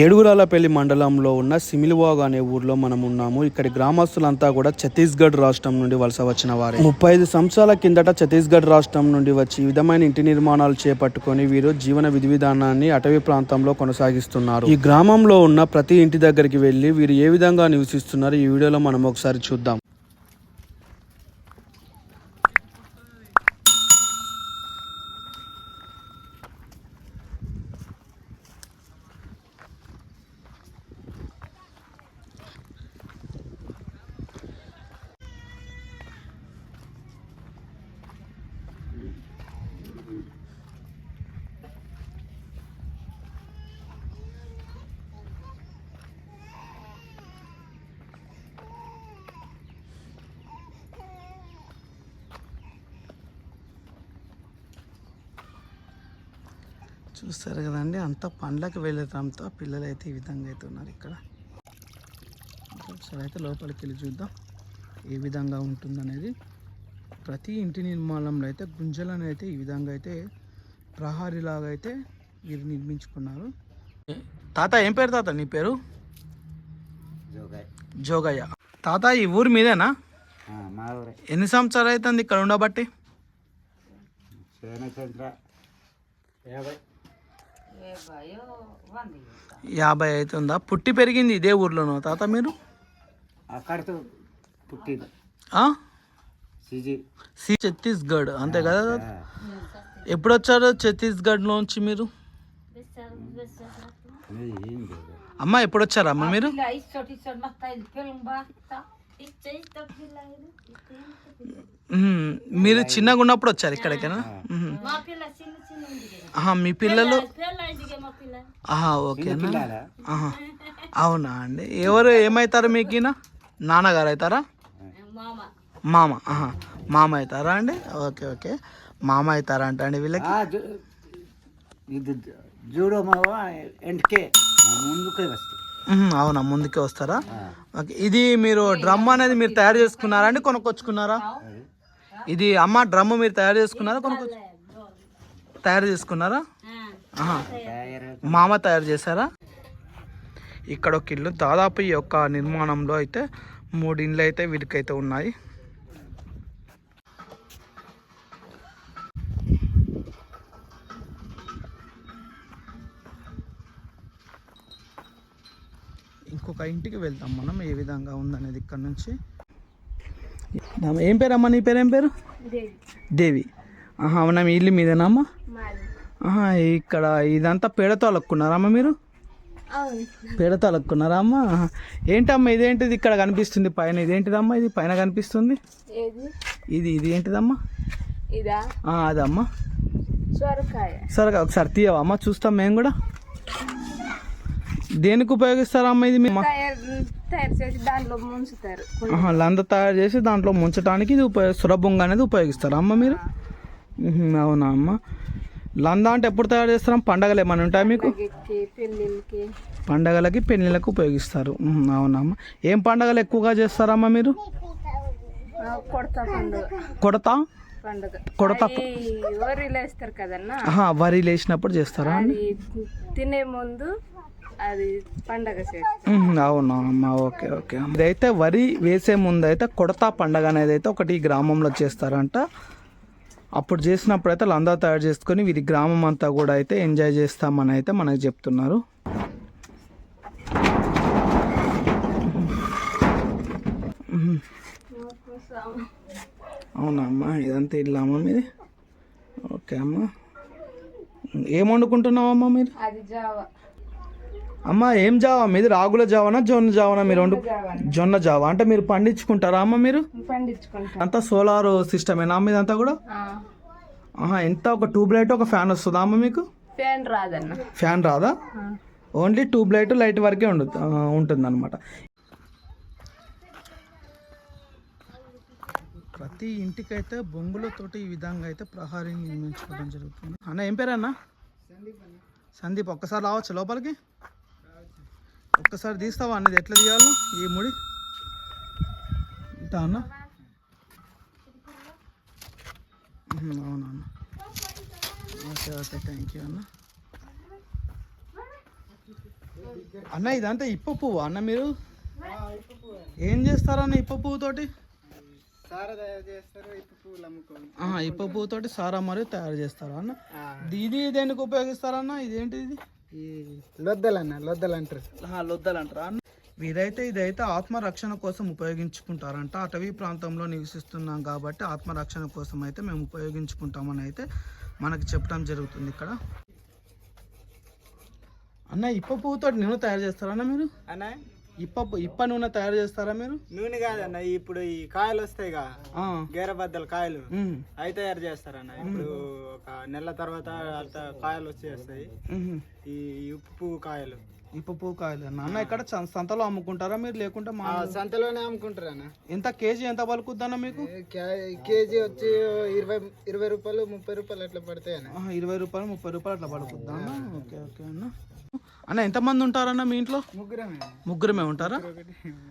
ఏడుగురాలపల్లి మండలంలో ఉన్న సిమిలివాగ్ అనే ఊర్లో మనం ఉన్నాము. ఇక్కడి గ్రామస్తులంతా కూడా ఛత్తీస్గఢ్ రాష్ట్రం నుండి వలస వచ్చిన వారే. ముప్పై ఐదు సంవత్సరాల కిందట ఛత్తీస్గఢ్ రాష్ట్రం నుండి వచ్చి ఈ విధమైన ఇంటి నిర్మాణాలు చేపట్టుకొని వీరు జీవన విధి విధానాన్ని అటవీ ప్రాంతంలో కొనసాగిస్తున్నారు. ఈ గ్రామంలో ఉన్న ప్రతి ఇంటి దగ్గరికి వెళ్ళి వీరు ఏ విధంగా నివసిస్తున్నారు ఈ వీడియోలో మనం ఒకసారి చూద్దాం. చూస్తారు కదండి. అంతా పండ్లకు వెళ్ళటంతో పిల్లలు అయితే ఈ విధంగా అయితే ఉన్నారు ఇక్కడ. ఒకసారి అయితే లోపలికి వెళ్ళి చూద్దాం ఏ విధంగా ఉంటుందనేది. ప్రతి ఇంటి నిర్మాణంలో అయితే గుంజలను అయితే ఈ విధంగా అయితే ప్రహారీలాగా అయితే వీరు నిర్మించుకున్నారు. తాత ఏం పేరు తాత? నీ పేరు? జోగయ్య. తాత ఈ ఊరి మీదేనా? ఎన్ని సంవత్సరాలు అవుతుంది ఇక్కడ ఉండబట్టి? యాభై. యాభై అవుతుందా పుట్టి పెరిగింది ఇదే ఊర్లోనో తాత మీరు? అక్కడితో పుట్టింది సి ఛత్తీస్గఢ్. అంతే కదా? ఎప్పుడు వచ్చారు ఛత్తీస్గఢ్ నుంచి మీరు? అమ్మ ఎప్పుడు వచ్చారా అమ్మ మీరు. మీరు చిన్నగా ఉన్నప్పుడు వచ్చారు ఇక్కడికేనా? మీ పిల్లలు? ఆహా ఓకేనా. అవునా అండి? ఎవరు ఏమవుతారు మీకు ఈయన? నాన్నగారు అవుతారా? మామ. ఆహా. మామ అవుతారా అండి? Okay okay. మామ అవుతారా అంట అండి వీళ్ళకి? జూడో ముందుకే. అవునా? ముందుకే వస్తారా? ఓకే. ఇది మీరు డ్రమ్ అనేది మీరు తయారు చేసుకున్నారా అండి? కొనుక్కొచ్చుకున్నారా? ఇది అమ్మ డ్రమ్ మీరు తయారు చేసుకున్నారా? కొనుక్కొచ్చు తయారు చేసుకున్నారా? మామ తయారు చేశారా? ఇక్కడ ఒక ఇల్లు దాదాపు ఈ యొక్క నిర్మాణంలో అయితే మూడు ఇండ్లు అయితే వీటికైతే ఉన్నాయి. ఇంకొక ఇంటికి వెళ్తాం మనం ఏ విధంగా ఉందనేది ఇక్కడ నుంచి. ఏం పేరు అమ్మ నీ పేరు ఏం పేరు? దేవి. అవునా మీ ఇల్లు మీదేనా అమ్మ? ఇక్కడ ఇదంతా పేడతో అలక్కున్నారా అమ్మ మీరు? పేడతో అలక్కున్నారా అమ్మ. ఏంటమ్మా ఇదేంటిది ఇక్కడ కనిపిస్తుంది పైన? ఇదేంటిదమ్మా ఇది పైన కనిపిస్తుంది? ఇది ఇది ఏంటిదమ్మా? అదమ్మా. సరే ఒకసారి తీయవా అమ్మ? చూస్తాం మేము కూడా. దేనికి ఉపయోగిస్తారమ్మా ఇది తయారు తయారు చేసి దాంట్లో ముంచుతారు. ఆహా, లంద తయారు చేసి దాంట్లో ముంచడానికి ఇది ఉపయోగ సురభంగ అనేది ఉపయోగిస్తారా అమ్మ మీరు? అవునా అమ్మ? లంద అంటే ఎప్పుడు తయారు చేస్తారా? పండగలు ఏమైనా ఉంటాయా మీకు? పండగలకి పెళ్ళిళ్ళకు ఉపయోగిస్తారు. అవునమ్మా ఏం పండగలు ఎక్కువగా చేస్తారమ్మా మీరు? కొడత కొడతా? వరిలో వేస్తారు కదన్నా? వరి లేచినప్పుడు చేస్తారా? అండి అది తినే ముందు అది పండగ చేస్తారు. అవునా అమ్మా? Okay okay. ఇదైతే వరి వేసే ముందు అయితే కొడతా పండగ అనేది అయితే ఒకటి గ్రామంలో చేస్తారంట. అప్పుడు చేసినప్పుడు అయితే లందా తయారు చేసుకొని వీరి గ్రామం అంతా కూడా అయితే ఎంజాయ్ చేస్తామని అయితే మనకు చెప్తున్నారు. అవునా అమ్మా? ఇదంతా ఇల్లా అమ్మ మీది? ఓకే అమ్మా. ఏం వండుకుంటున్నావమ్మా మీరు? అది జావా. అమ్మ ఏం జావా? మీది రాగుల జావనా జొన్న జావనా మీరు వండు జావ జొన్న జావా. అంటే మీరు పండించుకుంటారా అమ్మ మీరు? పండించుకుంటాం. అంతా సోలార్ సిస్టమేనా అమ్మ ఇదంతా కూడా? ఆ, ఆహా ఎంత ఒక ట్యూబ్ లైట్ ఒక ఫ్యాన్ వస్తుందా అమ్మ మీకు? ఫ్యాన్ రాదన్న. ఫ్యాన్ రాదా. ఓన్లీ ట్యూబ్ లైట్ లైట్ వరకే ఉండు ఉంటుంది అనమాట ప్రతి ఇంటికైతే బొంగులతోటి ఈ విధంగా అయితే ప్రహారీ నిర్మించుకోవడం జరుగుతుంది. అన్న ఏం పేరు అన్న. సందీప్ ఒక్కసారి రావచ్చు లోపలికి? ఒక్కసారి తీస్తావా? అన్నది ఎట్లా తీయాలో? ఈ ముడి. ఇటా అన్న. అవునా అన్న? ఓకే ఓకే థ్యాంక్ యూ అన్న. అన్న ఇదంతా ఇప్ప పువ్వు అన్న మీరు? ఏం చేస్తారన్న ఇప్ప పువ్వు ఇప్ప పువ్వు తోటి సారా మరియు తయారు చేస్తారా అన్న? ఇది దేనికి ఉపయోగిస్తారన్న? ఇదేంటి ఇది? లొద్దలన్న లొద్దలు అంటారు లొద్దలు అంటారా అన్న? ఇదైతే ఇదైతే ఆత్మరక్షణ కోసం ఉపయోగించుకుంటారంట. అటవీ ప్రాంతంలో నివసిస్తున్నాం కాబట్టి ఆత్మరక్షణ కోసం అయితే మేము ఉపయోగించుకుంటామని అయితే మనకి చెప్పడం జరుగుతుంది ఇక్కడ. అన్న ఇప్ప పువ్వుతో నూనె తయారు చేస్తారన్న మీరు? అన్న ఇప్ప ఇప్ప నూనె తయారు చేస్తారా మీరు? నూనె కాదన్న ఇప్పుడు ఈ కాయలు వస్తాయిగా. గేరబద్దల కాయలు. అవి తయారు చేస్తారన్న. ఇప్పుడు ఒక నెల తర్వాత అంత కాయలు వచ్చేస్తాయి. ఈ ఉప్పు కాయలు. ఇప్ప పువ్వు కాయలు అన్న అన్న ఇక్కడ చ- సంతలో అమ్ముకుంటారా మీరు? లేకుంటే మా సంతలోనే అమ్ముకుంటారు అన్న. ఎంత కేజీ ఎంత పలుకుద్దన్న మీకు? కేజీ వచ్చి ఇరవై ఇరవై రూపాయలు ముప్పై రూపాయలు అట్లా పడతాయి అన్న. ఆహా, ఇరవై రూపాయలు ముప్పై రూపాయలు అట్లా పలుకుద్దా అన్న? ఓకే ఓకే అన్న. అన్న ఎంతమంది ఉంటారన్న మీ ఇంట్లో? ముగ్గురమే. ముగ్గురమే ఉంటారా?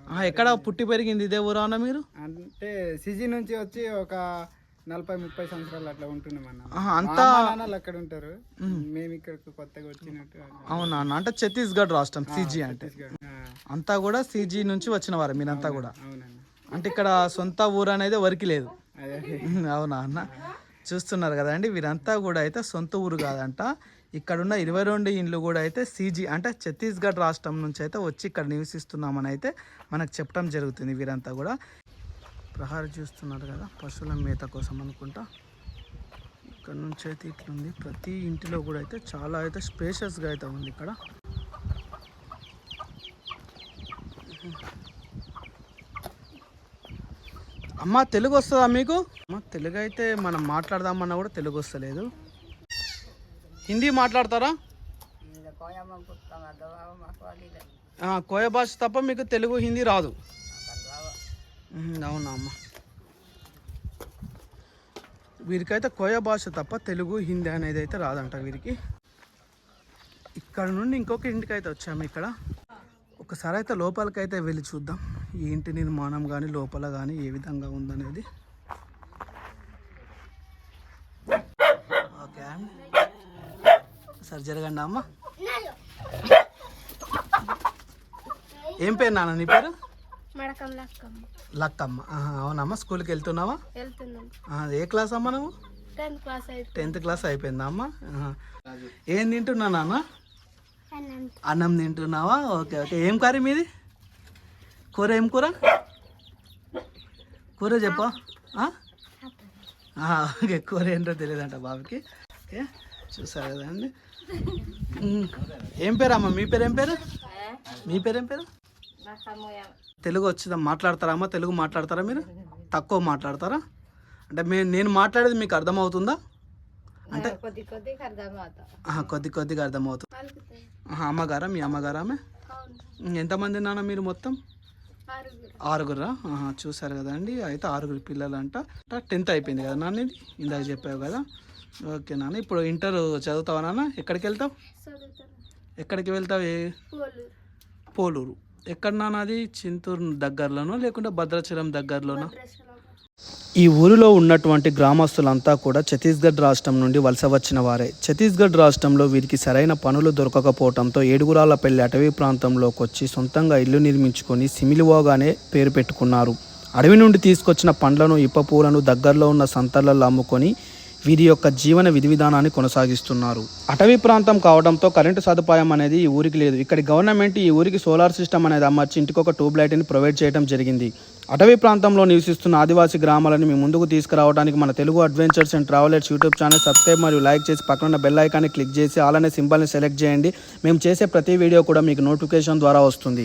ఆహా, ఎక్కడ పుట్టి పెరిగింది ఇదే ఊరా అన్న మీరు? అంటే సిజీ నుంచి వచ్చి ఒక నలభై ముప్పై సంవత్సరాలు అట్లా ఉంటున్నాం అన్న అంతా నాన్నలు అక్కడ ఉంటారు. మేము. ఇక్కడికి కొత్తగా వచ్చినట్టు అవునా అన్న? అంటే ఛత్తీస్గఢ్ రాష్ట్రం సీజీ అంటే. అంతా కూడా సీజీ నుంచి వచ్చిన వారు మీరంతా కూడా. అంటే ఇక్కడ సొంత ఊరు అనేది వరకు లేదు. అవునా అన్న? చూస్తున్నారు కదండి వీరంతా కూడా అయితే సొంత ఊరు కాదంట. ఇక్కడున్న ఇరవై రెండు ఇండ్లు కూడా అయితే సీజీ అంటే ఛత్తీస్గఢ్ రాష్ట్రం నుంచి అయితే వచ్చి ఇక్కడ నివసిస్తున్నామని అయితే మనకు చెప్పడం జరుగుతుంది వీరంతా కూడా. ప్రహారీ చూస్తున్నారు కదా పశువుల మేత కోసం అనుకుంటా. ఇక్కడ నుంచి అయితే ఇట్లుంది. ప్రతి ఇంటిలో కూడా అయితే చాలా అయితే స్పేషియస్గా అయితే ఉంది ఇక్కడ. అమ్మ తెలుగు వస్తుందా మీకు? అమ్మ తెలుగు అయితే మనం మాట్లాడదామన్నా కూడా తెలుగు వస్తలేదు. హిందీ మాట్లాడతారా? కోయ భాష తప్ప మీకు తెలుగు హిందీ రాదు. అవునా అమ్మ వీరికైతే కోయ భాష తప్ప తెలుగు హిందీ అనేది అయితే రాదంట వీరికి. ఇక్కడ నుండి ఇంకొక ఇంటికి అయితే వచ్చాము ఇక్కడ. ఒకసారి అయితే లోపలికైతే వెళ్ళి చూద్దాం. ఈ ఇంటి నిర్మాణం కానీ లోపల కానీ ఏ విధంగా ఉందనేది. ఓకే అండి. సరే జరగండి అమ్మ. ఏం పేరు నాన్న? నీ పేరు? మడకం లక్కమ్మ. అవునమ్మా స్కూల్కి వెళ్తున్నావా? వెళ్తున్నాం. ఏ క్లాస్ అమ్మ నువ్వు? టెన్త్ క్లాస్ టెన్త్ క్లాస్ అయిపోయిందా అమ్మ. ఏం తింటున్నా నాన్న? అన్నం. తింటున్నావా? Okay okay. ఏం కర్రీ మీది? కూర ఏం కూర? కూర చెప్పా. ఆ? ఆ, ఓకే కూర ఏంటో తెలియదంట బాబుకి. ఓకే చూసారు కదండి. ఏం పేరు అమ్మ మీ పేరు ఏం పేరు? మీ పేరు ఏం పేరు? తెలుగు వచ్చిందా? మాట్లాడతారా అమ్మ? తెలుగు మాట్లాడతారా మీరు? తక్కువ మాట్లాడతారా? అంటే మే నేను మాట్లాడేది మీకు అర్థమవుతుందా? అంటే కొద్ది కొద్దిగా అర్థం అవుతా ఆహా, కొద్ది కొద్దిగా అర్థమవుతుంది. అమ్మగారా? మీ అమ్మగారా ఆమె ఎంతమంది నాన్న మీరు మొత్తం? ఆరుగురు. చూసారు కదండి. అయితే ఆరుగురు పిల్లలు అంట టెన్త్ అయిపోయింది కదా నాన్న ఇది? ఇందాక చెప్పావు కదా. ఓకే నాన్న. ఇప్పుడు ఇంటర్ చదువుతావా నాన్న? ఎక్కడికి వెళ్తావు? ఎక్కడికి వెళ్తావు? పోలూరు. ఎక్కడ చింతూరు దగ్గరలోనో లేకుంటే భద్రాచలం దగ్గరలోనో? ఈ ఊరిలో ఉన్నటువంటి గ్రామస్తులంతా కూడా ఛత్తీస్గఢ్ రాష్ట్రం నుండి వలస వచ్చిన వారే. ఛత్తీస్గఢ్ రాష్ట్రంలో వీరికి సరైన పనులు దొరకకపోవడంతో ఏడుగురాలపల్లి అటవీ ప్రాంతంలోకి వచ్చి సొంతంగా ఇల్లు నిర్మించుకొని సిమిలివోగానే పేరు పెట్టుకున్నారు. అడవి నుండి తీసుకొచ్చిన పండ్లను ఇప్ప పూలను దగ్గరలో ఉన్న సంతలలో అమ్ముకొని వీరి యొక్క జీవన విధి విధానాన్ని కొనసాగిస్తున్నారు. అటవీ ప్రాంతం కావడంతో కరెంటు సదుపాయం అనేది ఈ ఊరికి లేదు. ఇక్కడి గవర్నమెంట్ ఈ ఊరికి సోలార్ సిస్టమ్ అనేది అమర్చి ఇంటికి ఒక ట్యూబ్ లైట్ని ప్రొవైడ్ చేయడం జరిగింది. అటవీ ప్రాంతంలో నివసిస్తున్న ఆదివాసీ గ్రామాలను మీ ముందుకు తీసుకురావడానికి మన Telugu adventures and travellers YouTube channel subscribe మరియు లైక్ చేసి పక్కన ఉన్న బెల్ ఐకాన్ని క్లిక్ చేసి అలానే సింబల్ని సెలెక్ట్ చేయండి. మేము చేసే ప్రతి వీడియో కూడా మీకు నోటిఫికేషన్ ద్వారా వస్తుంది.